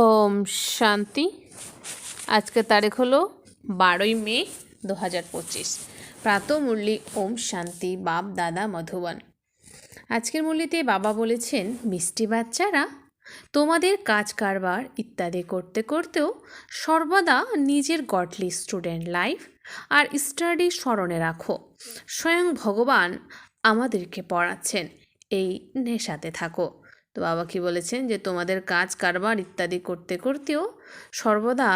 ওম শান্তি। আজকের তারিখ হলো বারোই মে দু হাজার পঁচিশ প্রাতমূল্যী ওম শান্তি, বাপ, দাদা, মধুবন। আজকের মূল্যতে বাবা বলেছেন, মিষ্টি বাচ্চারা, তোমাদের কাজ কারবার ইত্যাদি করতে করতেও সর্বদা নিজের গডলি স্টুডেন্ট লাইফ আর স্টাডি স্মরণে রাখো। স্বয়ং ভগবান আমাদেরকে পড়াচ্ছেন, এই নেশাতে থাকো। তো বাবা কি বলেছেন যে, তোমাদের কাজ, কারবার ইত্যাদি করতে, করতেও সর্বদা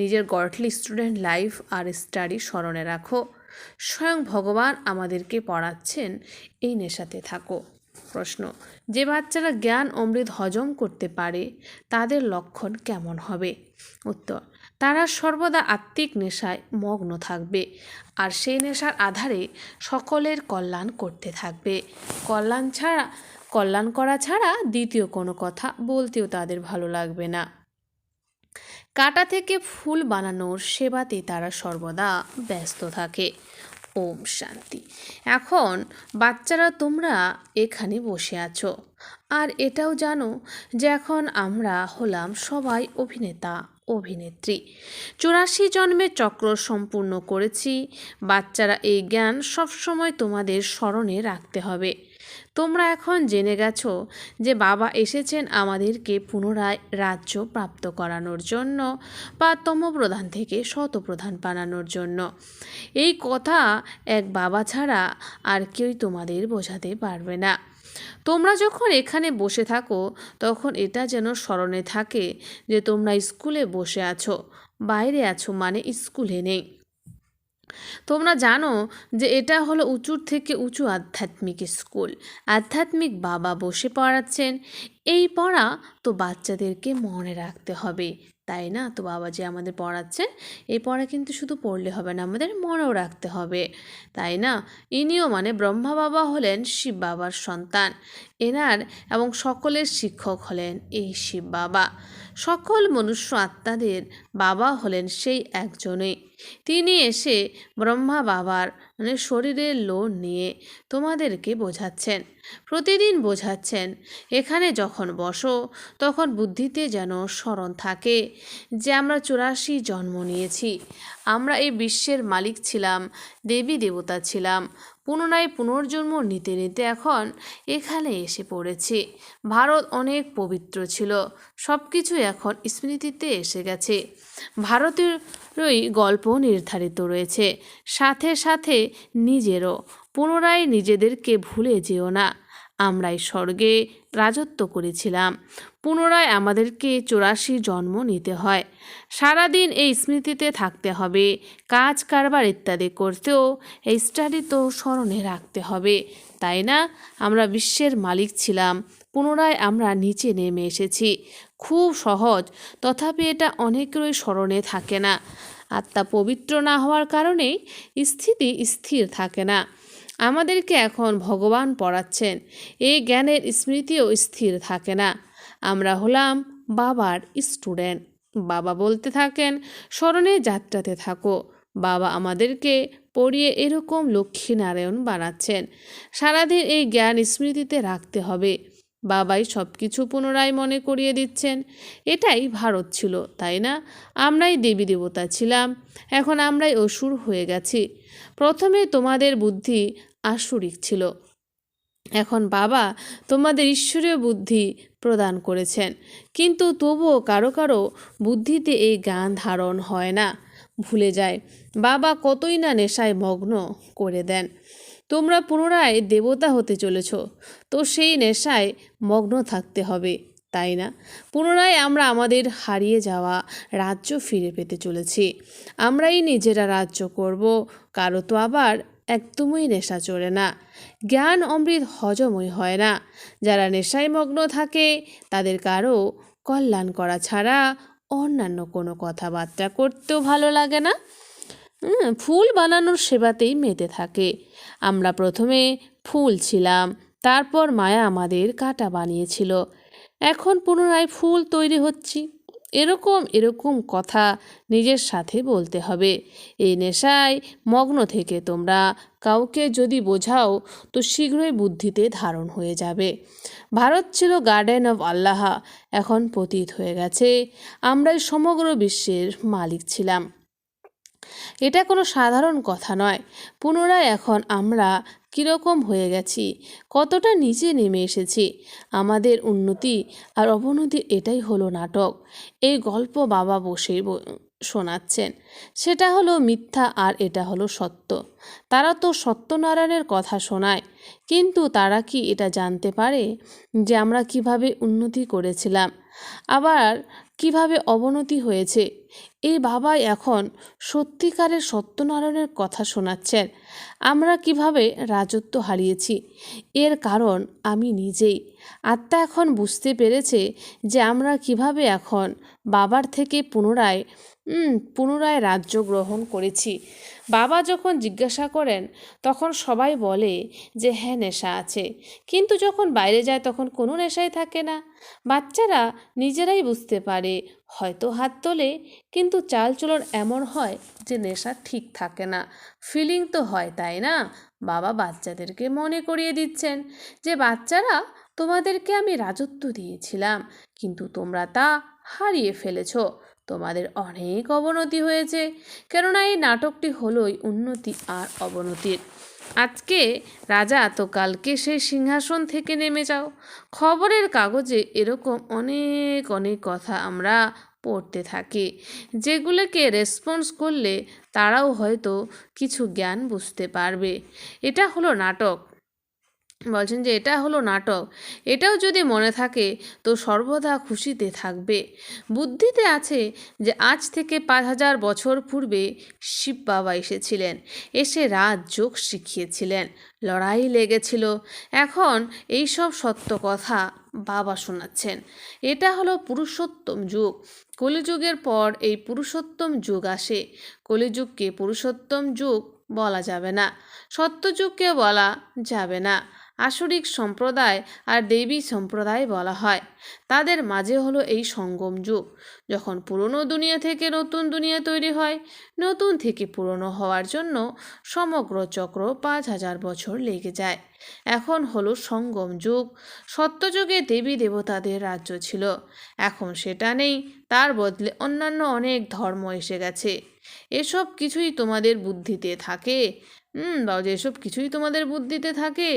নিজের গডলি স্টুডেন্ট লাইফ আর স্টাডি স্মরণে রাখো। স্বয়ং ভগবান আমাদেরকে পড়াচ্ছেন এই নেশাতে থাকো। প্রশ্ন, যে বাচ্চারা জ্ঞান, অমৃত হজম করতে পারে, তাদের লক্ষণ কেমন হবে? উত্তর, তারা সর্বদা আত্মিক নেশায় মগ্ন থাকবে আর সেই নেশার আধারে সকলের কল্যাণ করতে থাকবে। কল্যাণ ছাড়া কল্যাণ করা ছাড়া দ্বিতীয় কোনো কথা বলতেও তাদের ভালো লাগবে না। কাটা থেকে ফুল বানানোর সেবাতে তারা সর্বদা ব্যস্ত থাকে। ওম শান্তি। এখন, বাচ্চারা তোমরা এখানে বসে আছো। আর এটাও জানো যে এখন আমরা হলাম সবাই অভিনেতা, অভিনেত্রী। চুরাশি জন্মের চক্র সম্পূর্ণ করেছি। বাচ্চারা এই জ্ঞান সবসময় তোমাদের স্মরণে রাখতে হবে। তোমরা এখন জেনে গেছো যে বাবা এসেছেন আমাদেরকে পুনরায় রাজ্য প্রাপ্ত করানোর জন্য বা তমপ্রধান থেকে শতপ্রধান বানানোর জন্য। এই কথা এক বাবা ছাড়া আর কেউই তোমাদের বোঝাতে পারবে না। তোমরা যখন এখানে বসে থাকো, তখন এটা যেন স্মরণে থাকে যে তোমরা স্কুলে বসে আছো, বাইরে আছো মানে স্কুলে নেই। তোমরা জানো যে এটা হলো উঁচুর থেকে উঁচু আধ্যাত্মিক স্কুল। আধ্যাত্মিক বাবা বসে পড়াচ্ছেন। এই পড়া তো বাচ্চাদেরকে মনে রাখতে হবে। তাই না? তো বাবা যে আমাদের পড়াচ্ছেন, এই পড়া কিন্তু শুধু পড়লে হবে না, আমাদের মনেও রাখতে হবে। তাই না? ইনিও মানে ব্রহ্মা বাবা হলেন শিব বাবার সন্তান। এনার এবং সকলের শিক্ষক হলেন এই শিব বাবা। সকল মনুষ্য আত্মাদের বাবা হলেন সেই একজনই। তিনি এসে ব্রহ্মা বাবার মানে শরীরের লোন নিয়ে তোমাদেরকে বোঝাচ্ছেন। প্রতিদিন বোঝাচ্ছেন, এখানে যখন বসো, তখন বুদ্ধিতে যেন স্মরণ থাকে যে আমরা চুরাশি জন্ম নিয়েছি। আমরা এই বিশ্বের মালিক ছিলাম, দেবী দেবতা ছিলাম পুনরায় পুনর্জন্ম নিতে নিতে এখন এখানে এসে পড়েছি। ভারত অনেক পবিত্র ছিল। সব কিছু এখন স্মৃতিতে এসে গেছে। ভারতেরই গল্প নির্ধারিত রয়েছে। সাথে সাথে নিজেরও। পুনরায় নিজেদেরকে ভুলে যেও না। আমরাই স্বর্গে রাজত্ব করেছিলাম। পুনরায় আমাদেরকে চুরাশি জন্ম নিতে হয়। সারাদিন এই স্মৃতিতে থাকতে হবে, কাজ, কারবার ইত্যাদি করতেও এই স্টাডি তো স্মরণে রাখতে হবে। তাই না? আমরা বিশ্বের মালিক ছিলাম, পুনরায় আমরা নিচে নেমে এসেছি। খুব সহজ, তথাপি এটা অনেকেরই স্মরণে থাকে না। আত্মা পবিত্র না হওয়ার কারণেই স্থিতি স্থির থাকে না। আমাদেরকে এখন ভগবান পড়াচ্ছেন, এই জ্ঞানের স্মৃতিও স্থির থাকে না। আমরা হলাম বাবার স্টুডেন্ট। বাবা বলতে থাকেন, স্মরণে যাত্রাতে থাকো। বাবা আমাদেরকে পড়িয়ে এরকম লক্ষ্মীনারায়ণ বানাচ্ছেন। সারাদিন এই জ্ঞান স্মৃতিতে রাখতে হবে। বাবাই সব কিছু পুনরায় মনে করিয়ে দিচ্ছেন। এটাই ভারত ছিল, তাই না? আমরাই দেবী দেবতা ছিলাম। এখন আমরাই অসুর হয়ে গেছি। প্রথমে তোমাদের বুদ্ধি আসুরিক ছিল। এখন বাবা তোমাদের ঈশ্বরীয় বুদ্ধি প্রদান করেছেন। কিন্তু তবুও কারও কারও বুদ্ধিতে এই জ্ঞান ধারণ হয় না। ভুলে যায়। বাবা কতই না নেশায় মগ্ন করে দেন। তোমরা পুনরায় দেবতা হতে চলেছ। তো সেই নেশায় মগ্ন থাকতে হবে, তাই না? পুনরায় আমরা আমাদের হারিয়ে যাওয়া রাজ্য ফিরে পেতে চলেছি। আমরাই নিজেরা রাজ্য করব। কারও তো আবার একদমই নেশা চড়ে না। জ্ঞান অমৃত হজমই হয় না। যারা নেশায় মগ্ন থাকে, তাদের কারও কল্যাণ করা ছাড়া অন্যান্য কোনো কথাবার্তা করতেও ভালো লাগে না। ফুল বানানোর সেবাতেই মেতে থাকে। আমরা প্রথমে ফুল ছিলাম, তারপর মায়া আমাদের কাটা বানিয়েছিল। এখন পুনরায় ফুল তৈরি হচ্ছি। এরকম এরকম কথা নিজের সাথে বলতে হবে। এই নেশায় মগ্ন থেকে তোমরা কাউকে যদি বোঝাও, তো শীঘ্রই বুদ্ধিতে ধারণ হয়ে যাবে। ভারত ছিল গার্ডেন অব আল্লাহ, এখন পতীত হয়ে গেছে। আমরাই সমগ্র বিশ্বের মালিক ছিলাম। এটা কোনো সাধারণ কথা নয়। পুনরায় এখন আমরা কীরকম হয়ে গেছি, কতটা নিচে নেমে এসেছি, আমাদের উন্নতি আর অবনতি এটাই হলো নাটক। এই গল্প বাবা বসেই ব- শোনাচ্ছেন। সেটা হলো মিথ্যা আর এটা হলো সত্য। তারা তো সত্যনারায়ণের কথা শোনায়, কিন্তু তারা কি এটা জানতে পারে যে আমরা কীভাবে উন্নতি করেছিলাম? আবার কীভাবে অবনতি হয়েছে? এই বাবাই এখন সত্যিকারের সত্যনারায়ণের কথা শোনাচ্ছেন। আমরা কীভাবে রাজত্ব হারিয়েছি? এর কারণ আমি নিজেই। আত্মা এখন বুঝতে পেরেছে যে আমরা কীভাবে এখন বাবার থেকে পুনরায় পুনরায় রাজ্য গ্রহণ করেছি। বাবা যখন জিজ্ঞাসা করেন, তখন সবাই বলে যে হ্যাঁ নেশা আছে। কিন্তু যখন বাইরে যায়, তখন কোনো নেশাই থাকে না। বাচ্চারা নিজেরাই বুঝতে পারে, হয়তো হাত তোলে, কিন্তু চালচলন এমন হয় যে নেশা ঠিক থাকে না। ফিলিং তো হয়, তাই না? বাবা বাচ্চাদেরকে মনে করিয়ে দিচ্ছেন যে বাচ্চারা তোমাদেরকে আমি রাজত্ব দিয়েছিলাম, কিন্তু তোমরা তা হারিয়ে ফেলেছ। তোমাদের অনেক অবনতি হয়েছে, কেননা এই নাটকটি হলোই উন্নতি আর অবনতির। আজকে রাজা, তো কালকে সেই সিংহাসন থেকে নেমে যাও। খবরের কাগজে এরকম অনেক অনেক কথা আমরা পড়তে থাকি, যেগুলোকে রেসপন্স করলে তারাও হয়তো কিছু জ্ঞান বুঝতে পারবে। এটা হলো নাটক। বলছেন যে এটা হলো নাটক। এটাও যদি মনে থাকে, তো সর্বদা খুশিতে থাকবে। বুদ্ধিতে আছে যে আজ থেকে পাঁচ হাজার বছর পূর্বে শিব বাবা এসেছিলেন। এসে রাজ যোগ শিখিয়েছিলেন। লড়াই লেগেছিল। এখন এইসব সত্য কথা বাবা শোনাচ্ছেন। এটা হলো পুরুষোত্তম যুগ। কলিযুগের পর এই পুরুষোত্তম যুগ আসে। কলিযুগকে পুরুষোত্তম যুগ বলা যাবে না। সত্যযুগকে বলা যাবে না। আসরিক সম্প্রদায় আর দেবী সম্প্রদায় বলা হয়। তাদের মাঝে হলো এই সঙ্গম যুগ। যখন পুরনো দুনিয়া থেকে নতুন দুনিয়া তৈরি হয়, নতুন থেকে পুরনো হওয়ার জন্য সমগ্র চক্র পাঁচ হাজার বছর লেগে যায়। এখন হলো সঙ্গম যুগ। সত্যযুগে দেবী দেবতাদের রাজ্য ছিল। এখন সেটা নেই, তার বদলে অন্যান্য অনেক ধর্ম এসে গেছে। এসব কিছুই তোমাদের বুদ্ধিতে থাকে। হুম, বাবা যেসব কিছুই তোমাদের বুদ্ধিতে থাকে।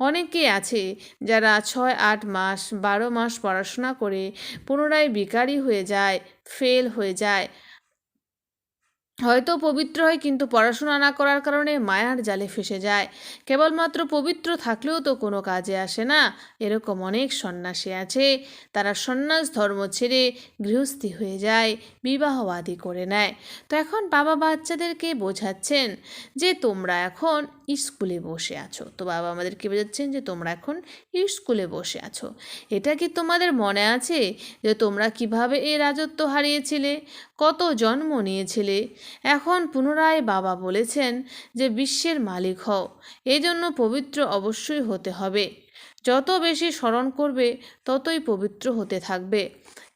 অনেকে আছে যারা ছয়, আট মাস, বারো মাস পড়াশোনা করে পুনরায় বিকারি হয়ে যায় ফেল হয়ে যায়। হয়তো পবিত্র হয় কিন্তু পড়াশোনা না করার কারণে মায়ার জালে ফেসে যায়। কেবলমাত্র পবিত্র থাকলেও তো কোনো কাজে আসে না, এরকম অনেক সন্ন্যাসী আছে। তারা সন্ন্যাস ধর্ম ছেড়ে গৃহস্থী হয়ে যায় বিবাহ আদি করে নেয়। তো এখন বাবা বাচ্চাদেরকে বোঝাচ্ছেন যে তোমরা এখন স্কুলে বসে আছো। তো বাবা আমাদেরকে বোঝাচ্ছেন যে তোমরা এখন স্কুলে বসে আছো। এটা কি তোমাদের মনে আছে যে তোমরা কীভাবে এ রাজত্ব হারিয়েছিলে? কত জন্ম নিয়েছিলে? এখন পুনরায় বাবা বলেছেন যে, বিশ্বের মালিক হও। এজন্য পবিত্র অবশ্যই হতে হবে। যত বেশি স্মরণ করবে, ততই পবিত্র হতে থাকবে।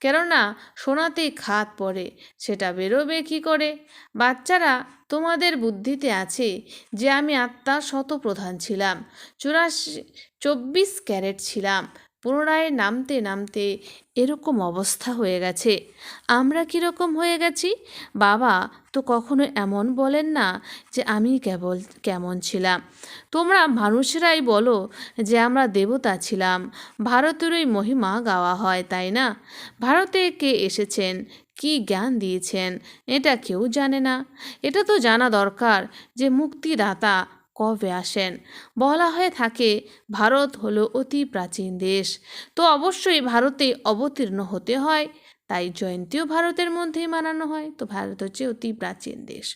কেননা সোনাতেই খাত পড়ে, সেটা বেরোবে কি করে? বাচ্চারা, তোমাদের বুদ্ধিতে আছে যে, আমি আত্মার শতপ্রধান ছিলাম। চুরাশি, চব্বিশ ক্যারেট ছিলাম। পুনরায় নামতে নামতে এরকম অবস্থা হয়ে গেছে। আমরা কীরকম হয়ে গেছি? বাবা তো কখনো এমন বলেন না যে আমি কেবল কেমন ছিলাম। তোমরা মানুষেরাই বলো যে আমরা দেবতা ছিলাম। ভারতেরই মহিমা গাওয়া হয়, তাই না? ভারতে কে এসেছেন? কি জ্ঞান দিয়েছেন? এটা কেউ জানে না। এটা তো জানা দরকার যে মুক্তিদাতা কবে আসেন? বলা হয়ে থাকে, ভারত হলো অতি প্রাচীন দেশ। তো অবশ্যই ভারতে অবতীর্ণ হতে হয়, তাই জয়ন্তীও ভারতের মধ্যেই মানানো হয়। তো ভারত হচ্ছে অতি প্রাচীন দেশ।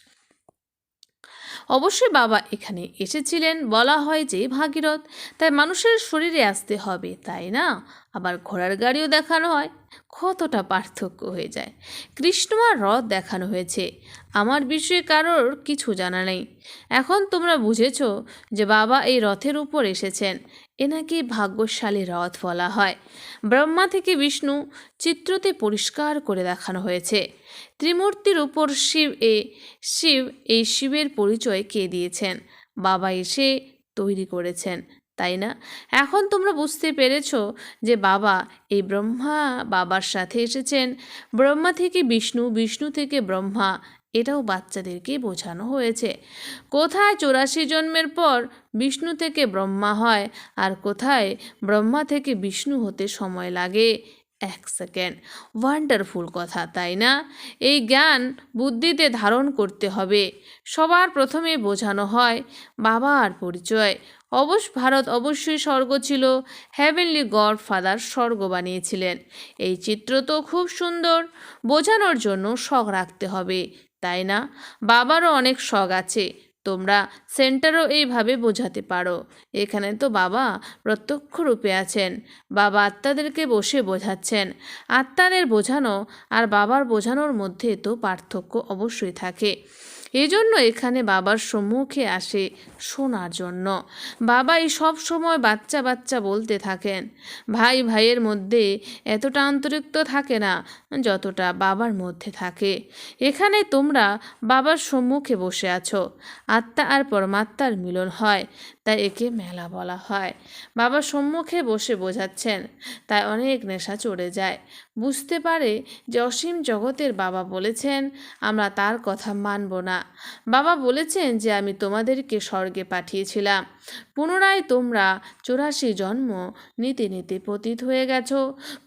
অবশ্যই বাবা এখানে এসেছিলেন। বলা হয় যে ভাগীরথ, তাই মানুষের শরীরে আসতে হবে, তাই না? আবার ঘোড়ার গাড়িও দেখানো হয়। কতটা পার্থক্য হয়ে যায়। কৃষ্ণ আর রথ দেখানো হয়েছে। আমার বিষয়ে কারোর কিছু জানা নেই। এখন তোমরা বুঝেছ যে বাবা এই রথের উপর এসেছেন। এনাকে ভাগ্যশালী রথ বলা হয়। ব্রহ্মা থেকে বিষ্ণু চিত্রতে পরিষ্কার করে দেখানো হয়েছে। ত্রিমূর্তির উপর শিব এ, শিব এই শিবের পরিচয় কে দিয়েছেন? বাবা এসে তৈরি করেছেন। তাই না? এখন তোমরা বুঝতে পেরেছ যে বাবা এই ব্রহ্মা বাবার সাথে এসেছেন। ব্রহ্মা থেকে বিষ্ণু বিষ্ণু থেকে ব্রহ্মা, এটাও বাচ্চাদেরকে বোঝানো হয়েছে। কোথায় চৌরাশি জন্মের পর বিষ্ণু থেকে ব্রহ্মা হয় আর কোথায় ব্রহ্মা থেকে বিষ্ণু হতে সময় লাগে? এক সেকেন্ড। ওয়ান্ডারফুল কথা, তাই না? এই জ্ঞান বুদ্ধিতে ধারণ করতে হবে। সবার প্রথমে বোঝানো হয় বাবার পরিচয়। অবশ্য ভারত অবশ্যই স্বর্গ ছিল। হ্যাভেনলি গড ফাদার স্বর্গ বানিয়েছিলেন। এই চিত্র তো খুব সুন্দর। বোঝানোর জন্য শখ রাখতে হবে, তাই না? বাবারও অনেক শখ আছে। তোমরা সেন্টারও এইভাবে বোঝাতে পারো। এখানে তো বাবা প্রত্যক্ষ রূপে আছেন। বাবা আত্মাদেরকে বসে বোঝাচ্ছেন। আত্মাদের বোঝানো আর বাবার বোঝানোর মধ্যে তো পার্থক্য অবশ্যই থাকে। এজন্য এখানে বাবার সম্মুখে আসে শোনার জন্য। বাবাই সব সময় বাচ্চা বাচ্চা বলতে থাকেন। ভাই ভাইয়ের মধ্যে এতটা আন্তরিকতা থাকে না যতটা বাবার মধ্যে থাকে। এখানে তোমরা বাবার সম্মুখে বসে আছো। আত্মা আর পরমাত্মার মিলন হয়, তাই একে মেলা বলা হয়। বাবার সম্মুখে বসে বোঝাচ্ছেন, তাই অনেক নেশা চড়ে যায়। বুঝতে পারে যে অসীম জগতের বাবা বলেছেন, আমরা তার কথা মানব না। বাবা বলেছেন যে আমি তোমাদেরকে স্বর্গে পাঠিয়েছিলাম। পুনরায় তোমরা চুরাশি জন্ম নিতে নিতে পতিত হয়ে গেছ।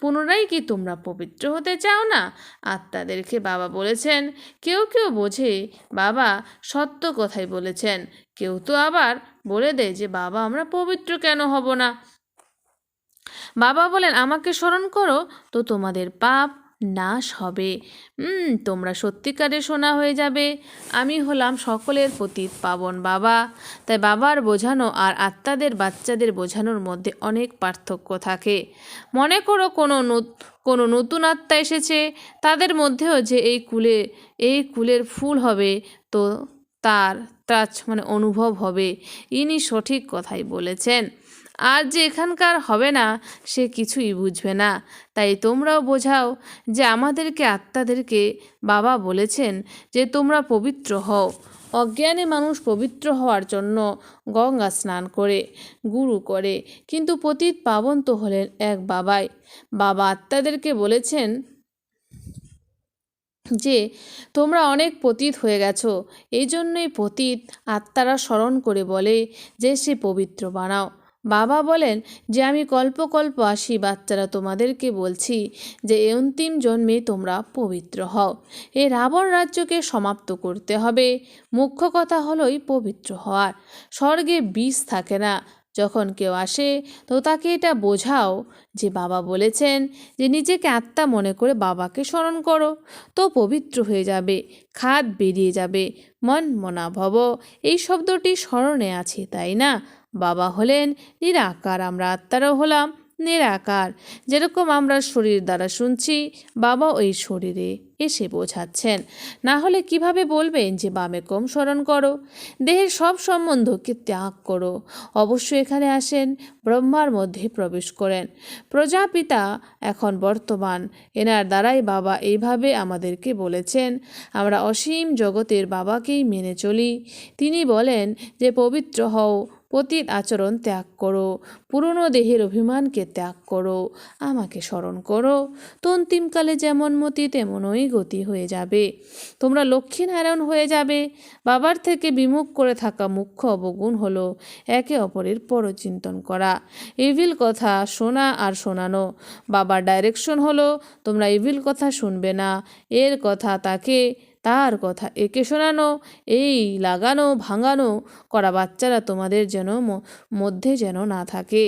পুনরায় কি তোমরা পবিত্র হতে চাও না? আত্মাদেরকে বাবা বলেছেন, কেউ কেউ বোঝে বাবা সত্য কথাই বলেছেন। কেউ তো আবার বলে দেয় যে বাবা আমরা পবিত্র কেন হব না? বাবা বলেন, আমাকে স্মরণ করো, তো তোমাদের পাপ নাশ হবে। তোমরা সত্যিকারে শোনা হয়ে যাবে। আমি হলাম সকলের প্রতি পাবন বাবা। তাই বাবার বোঝানো আর আত্মাদের বাচ্চাদের বোঝানোর মধ্যে অনেক পার্থক্য থাকে। মনে করো কোনো কোনো নতুন আত্মা এসেছে। তাদের মধ্যেও যে এই কুলে, এই কুলের ফুল হবে, তো তার টাচ মানে অনুভব হবে। ইনি সঠিক কথাই বলেছেন। আর যে এখানকার হবে না, সে কিছুই বুঝবে না। তাই তোমরাও বোঝাও যে আমাদেরকে আত্মাদেরকে বাবা বলেছেন যে তোমরা পবিত্র হও। অজ্ঞানে মানুষ পবিত্র হওয়ার জন্য গঙ্গা স্নান করে, গুরু করে, কিন্তু পতিত পাবন তো হলেন এক বাবাই। বাবা আত্মাদেরকে বলেছেন যে, তোমরা অনেক পতীত হয়ে গেছো, এই জন্যই পতীত আত্মারা স্মরণ করে বলে যে সে পবিত্র বানাও। বাবা বলেন যে, আমি কল্প কল্প আসি বাচ্চারা তোমাদেরকে বলছি যে এই অন্তিম জন্মে তোমরা পবিত্র হও। এ রাবণ রাজ্যকে সমাপ্ত করতে হবে। মুখ্য কথা হলোই পবিত্র হওয়ার। স্বর্গে বিষ থাকে না। যখন কেউ আসে, তো তাকে এটা বোঝাও যে, বাবা বলেছেন যে, নিজেকে আত্মা মনে করে বাবাকে স্মরণ করো। তো পবিত্র হয়ে যাবে, খাদ বেরিয়ে যাবে মন মনা ভব এই শব্দটি স্মরণে আছে, তাই না? বাবা হলেন নিরাকার, আমরা আত্মারাও হলাম নিরাকার। যেরকম আমরা শরীর দ্বারা শুনছি বাবা ওই শরীরে এসে বোঝাচ্ছেন। না হলে কীভাবে বলবেন যে, বামে কম স্মরণ করো, দেহের সব সম্বন্ধকে ত্যাগ করো অবশ্যই এখানে আসেন, ব্রহ্মার মধ্যে প্রবেশ করেন। প্রজাপিতা এখন বর্তমান, এনার দ্বারাই বাবা এইভাবে আমাদেরকে বলেছেন, আমরা অসীম জগতের বাবাকেই মেনে চলি। তিনি বলেন যে, পবিত্র হও পতিত আচরণ ত্যাগ করো। পুরনো দেহের অভিমানকে ত্যাগ করো। আমাকে স্মরণ করো। তো অন্তিমকালে যেমন মতি, তেমনই গতি হয়ে যাবে। তোমরা লক্ষ্মীনারায়ণ হয়ে যাবে। বাবার থেকে বিমুখ করে থাকা মুখ্য অবগুণ হলো একে অপরের পরচিন্তন করা। ইভিল কথা শোনা আর শোনানো। বাবার ডাইরেকশন হলো, তোমরা ইভিল কথা শুনবে না। এর কথা তাকে তার কথা। একে শোনানো, এই লাগানো, ভাঙানো করা বাচ্চারা তোমাদের যেন মধ্যে যেন না থাকে।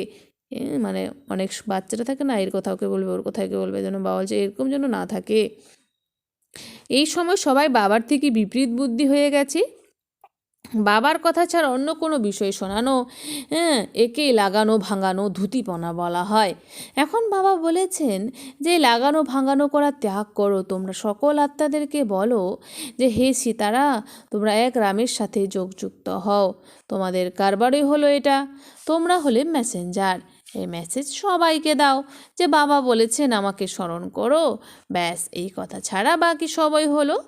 মানে অনেক বাচ্চারা থাকে না, এর কথা কে বলবে, ওর কথা কে বলবে যেন বাবা বলছে এরকম যেন না থাকে। এই সময় সবাই বাবার থেকে বিপরীত বুদ্ধি হয়ে গেছে। বাবার কথা ছাড়া অন্য কোনো বিষয় শোনানো হ্যাঁ একেই লাগানো ভাঙানো ধুতিপনা বলা হয়। এখন বাবা বলেছেন যে, লাগানো ভাঙানো করা ত্যাগ করো। তোমরা সকল আত্মাদেরকে বলো যে, হে সীতারা, তোমরা এক রামের সাথে যোগযুক্ত হও। তোমাদের কারবারই হলো এটা। তোমরা হলে মেসেঞ্জার এই মেসেজ সবাইকে দাও। যে, বাবা বলেছেন আমাকে স্মরণ করো। ব্যাস, এই কথা ছাড়া বাকি সবাই হলো।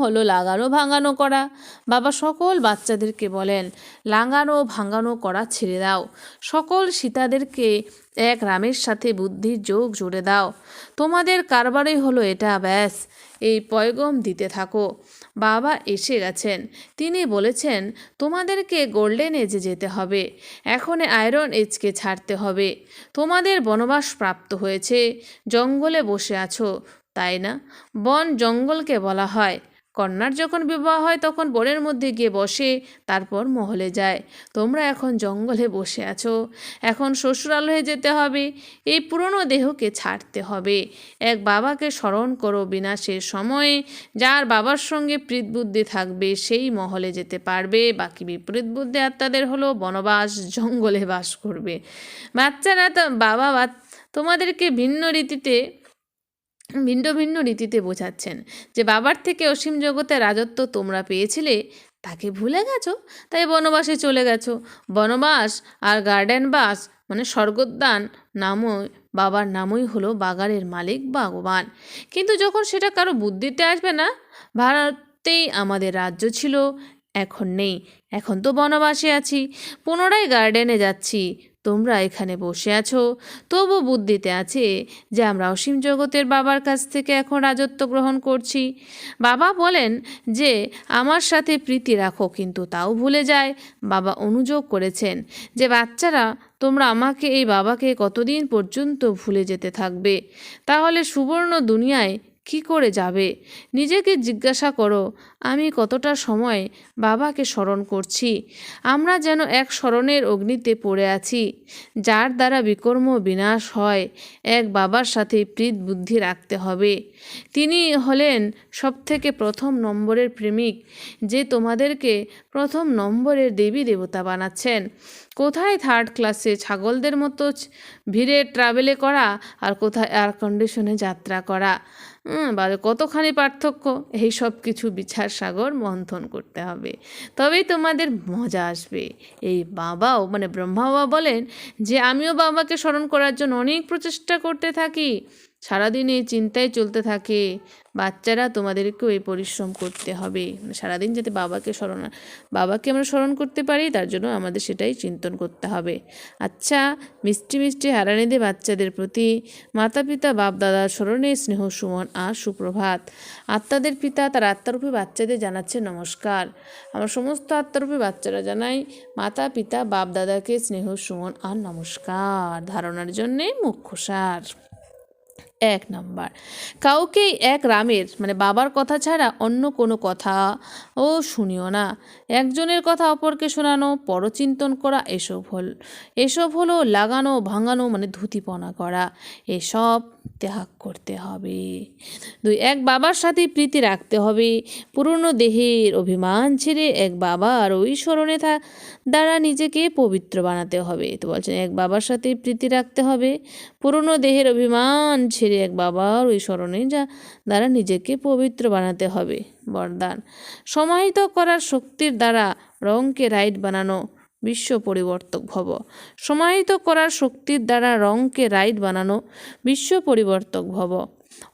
হলো লাগানো ভাঙানো করা। বাবা সকল বাচ্চাদেরকে বলেন লাগানো ভাঙানো করা ছেড়ে দাও। সকল সীতাদেরকে এক রামের সাথে বুদ্ধির যোগ জুড়ে দাও। তোমাদের কারবারই হলো এটা, ব্যাস। এই পয়গম দিতে থাকো। বাবা এসে গেছেন। তিনি বলেছেন, তোমাদেরকে গোল্ডেন এজে যেতে হবে। এখন আয়রন এজকে ছাড়তে হবে। তোমাদের বনবাস প্রাপ্ত হয়েছে। জঙ্গলে বসে আছো। তাই না? বন জঙ্গলকে বলা হয়। কন্যার যখন বিবাহ হয়, তখন বনের মধ্যে গিয়ে বসে, তারপর মহলে যায়। তোমরা এখন জঙ্গলে বসে আছো। এখন শ্বশুরালয়ে যেতে হবে। এই পুরনো দেহকে ছাড়তে হবে। এক বাবাকে স্মরণ করো বিনাশের সময়ে। যার বাবার সঙ্গে প্রীতবুদ্ধি থাকবে, সেই মহলে যেতে পারবে। বাকি বিপরীত বুদ্ধি আত্মাদের হলো বনবাস, জঙ্গলে বাস করবে। বাচ্চারা তো, বাবা তোমাদেরকে ভিন্ন রীতিতে ভিন্ন ভিন্ন রীতিতে বোঝাচ্ছেন যে বাবার থেকে অসীম জগতে রাজত্ব তোমরা পেয়েছিলে, তাকে ভুলে গেছো? তাই বনবাসে চলে গেছো। বনবাস আর গার্ডেন বাস মানে স্বর্গোদ্যান নামই বাবার নামই হলো বাগানের মালিক ভগবান। কিন্তু যখন সেটা কারও বুদ্ধিতে আসবে না, ভারতেই আমাদের রাজ্য ছিল, এখন নেই। এখন তো বনবাসে আছি, পুনরায় গার্ডেনে যাচ্ছি। তোমরা এখানে বসে আছো। তবু বুদ্ধিতে আছে যে আমরা অসীম জগতের বাবার কাছ থেকে এখন রাজত্ব গ্রহণ করছি। বাবা বলেন যে, আমার সাথে প্রীতি রাখো, কিন্তু তাও ভুলে যায়। বাবা অনুযোগ করেছেন যে, বাচ্চারা, তোমরা আমাকে, এই বাবাকে কতদিন পর্যন্ত ভুলে যেতে থাকবে? তাহলে সুবর্ণ দুনিয়ায় কি করে যাবে? নিজেকে জিজ্ঞাসা করো, আমি কতটা সময় বাবাকে স্মরণ করছি? আমরা যেন এক স্মরণের অগ্নিতে পড়ে আছি, যার দ্বারা বিকর্ম বিনাশ হয়, এক বাবার সাথে প্রীত বুদ্ধি রাখতে হবে। তিনি হলেন সবথেকে প্রথম নম্বরের প্রেমিক, যে তোমাদেরকে প্রথম নম্বরের দেবী দেবতা বানাচ্ছেন। কোথায় থার্ড ক্লাসে ছাগলদের মতো ভিড়ে ট্রাভেলে করা আর কোথায় এয়ার কন্ডিশনে যাত্রা করা? বা কতখানি পার্থক্য? এই সব কিছু বিচার সাগর মন্থন করতে হবে। তবেই তোমাদের মজা আসবে। এই বাবাও মানে ব্রহ্মা বাবা বলেন যে, আমিও বাবাকে স্মরণ করার জন্য অনেক প্রচেষ্টা করতে থাকি। সারাদিন এই চিন্তায় চলতে থাকে। বাচ্চারা তোমাদেরকেও এই পরিশ্রম করতে হবে। মানে সারাদিন যাতে বাবাকে স্মরণ, বাবাকে আমরা স্মরণ করতে পারি, তার জন্য আমাদের সেটাই চিন্তন করতে হবে। আচ্ছা মিষ্টি মিষ্টি হারানিদে বাচ্চাদের প্রতি মাতা পিতা বাপ দাদার স্মরণে স্নেহ, সুমন আর সুপ্রভাত। আত্মাদের পিতা, তার আত্মারূপী বাচ্চাদের জানাচ্ছে নমস্কার। আমার সমস্ত আত্মারূপী বাচ্চারা জানাই মাতা পিতা বাপ দাদাকে স্নেহ, সুমন আর নমস্কার ধারণার জন্যে মুখ্য সার। এক নাম্বার। কাউকে এক রামের মানে বাবার কথা ছাড়া অন্য কোনো কথা ও শুনিও না। একজনের কথা অপরকে শোনানো, পরচিন্তন করা, এসব হল, এসব হলো লাগানো, ভাঙানো মানে ধুতিপনা করা। এসব ত্যাগ করতে হবে। দুই, এক বাবার সাথে প্রীতি রাখতে হবে। পুরনো দেহের অভিমান ছেড়ে এক বাবার ওই স্মরণে থা, দ্বারা নিজেকে পবিত্র বানাতে হবে। তো বলছেন, এক বাবার সাথে প্রীতি রাখতে হবে। পুরনো দেহের অভিমান ছেড়ে এক বাবার ওই স্মরণে যা, দ্বারা নিজেকে পবিত্র বানাতে হবে। বরদান। সমাহিত করার শক্তির দ্বারা রঙকে রাইট বানানো বিশ্ব পরিবর্তক ভব। সমাহিত করার শক্তির দ্বারা রঙকে রাইট বানানো বিশ্ব পরিবর্তক ভব।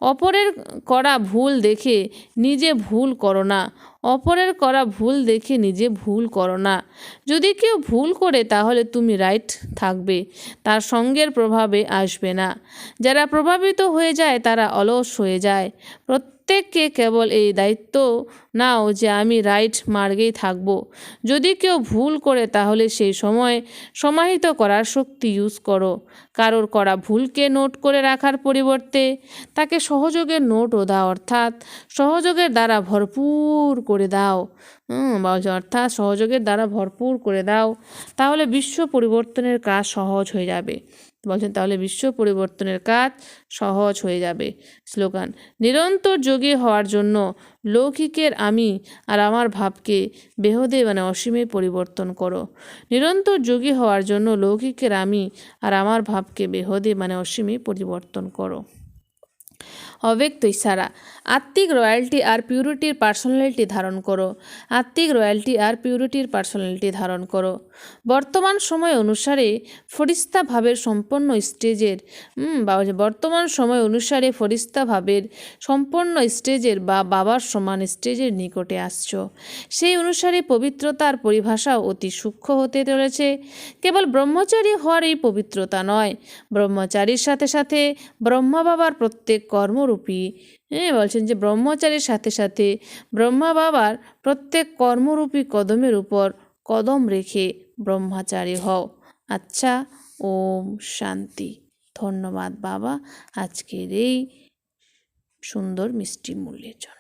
অপরের করা ভুল দেখে নিজে ভুল করো না। অপরের করা ভুল দেখে নিজে ভুল করো না। যদি কেউ ভুল করে, তাহলে তুমি রাইট থাকবে, তার সঙ্গের প্রভাবে আসবে না। যারা প্রভাবিত হয়ে যায়, তারা অলস হয়ে যায়। প্রত্যেককে কেবল এই দায়িত্ব নাও যে আমি রাইট মার্গেই থাকব। যদি কেউ ভুল করে, তাহলে সেই সময় সমাহিত করার শক্তি ইউজ করো। কারোর করা ভুলকে নোট করে রাখার পরিবর্তে, তাকে সহযোগের নোটও দাও, অর্থাৎ সহযোগের দ্বারা ভরপুর করে দাও। বলছে অর্থাৎ সহযোগের দ্বারা ভরপুর করে দাও। তাহলে বিশ্ব পরিবর্তনের কাজ সহজ হয়ে যাবে। বলছেন, তাহলে বিশ্ব পরিবর্তনের কাজ সহজ হয়ে যাবে। স্লোগান, নিরন্তর যোগী হওয়ার জন্য লৌকিকের আমি আর আমার ভাবকে বেহদে মানে অসীমে পরিবর্তন করো। নিরন্তর যোগী হওয়ার জন্য লৌকিকের আমি আর আমার ভাবকে বেহদে মানে অসীমে পরিবর্তন করো। অব্যক্ত ইশারা আত্মিক রয়্যালটি আর পিউরিটির পার্সোনালিটি ধারণ করো। আত্মিক রয়্যালটি আর পিউরিটির পার্সোনালিটি ধারণ করো। বর্তমান সময় অনুসারে ফরিস্তা ভাবের সম্পন্ন স্টেজের বা বর্তমান সময় অনুসারে ফরিস্তা ভাবের সম্পন্ন স্টেজের বা বাবার সমান স্টেজের নিকটে আসছ। সেই অনুসারে পবিত্রতার পরিভাষাও অতি সূক্ষ্ম হতে চলেছে। কেবল ব্রহ্মচারী হওয়ার এই পবিত্রতা নয়, ব্রহ্মচারীর সাথে সাথে ব্রহ্মা বাবার প্রত্যেক কর্মরূপী হ্যাঁ বলছেন যে ব্রহ্মচারীর সাথে সাথে ব্রহ্মা বাবার প্রত্যেক কর্মরূপী কদমের উপর কদম রেখে ব্রহ্মচারী হও। আচ্ছা ওম শান্তি। ধন্যবাদ বাবা আজকের এই সুন্দর মিষ্টি মূল্যের জন্য।